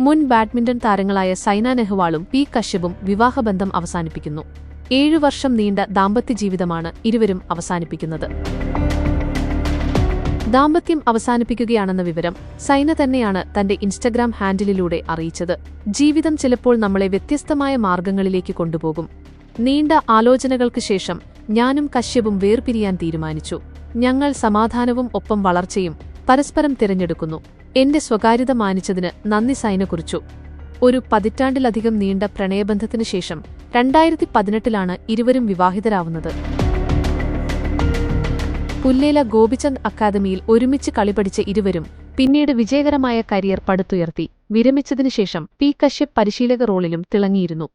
മുൻ ബാഡ്മിന്റൺ താരങ്ങളായ സൈന നെഹ്വാളും പി കശ്യപും വിവാഹബന്ധം അവസാനിപ്പിക്കുന്നു. ഏഴു വർഷം നീണ്ട ദാമ്പത്യ ജീവിതമാണ് ഇരുവരും അവസാനിപ്പിക്കുന്നത്. ദാമ്പത്യം അവസാനിപ്പിക്കുകയാണെന്ന വിവരം സൈന തന്നെയാണ് തന്റെ ഇൻസ്റ്റഗ്രാം ഹാൻഡിലിലൂടെ അറിയിച്ചത്. ജീവിതം ചിലപ്പോൾ നമ്മളെ വ്യത്യസ്തമായ മാർഗങ്ങളിലേക്ക് കൊണ്ടുപോകും. നീണ്ട ആലോചനകൾക്ക് ശേഷം ഞാനും കശ്യപും വേർപിരിയാൻ തീരുമാനിച്ചു. ഞങ്ങൾ സമാധാനവും ഒപ്പം വളർച്ചയും പരസ്പരം തിരഞ്ഞെടുക്കുന്നു. എന്റെ സ്വകാര്യത മാനിച്ചതിന് നന്ദി സൈന കുറിച്ചു. ഒരു പതിറ്റാണ്ടിലധികം നീണ്ട പ്രണയബന്ധത്തിനു ശേഷം രണ്ടായിരത്തി പതിനെട്ടിലാണ് ഇരുവരും വിവാഹിതരാവുന്നത്. പുല്ലേല ഗോപിചന്ദ് അക്കാദമിയിൽ ഒരുമിച്ച് കളിപഠിച്ച ഇരുവരും പിന്നീട് വിജയകരമായ കരിയർ പടുത്തുയർത്തി. വിരമിച്ചതിനുശേഷം പി കശ്യപ് പരിശീലക റോളിലും തിളങ്ങിയിരുന്നു.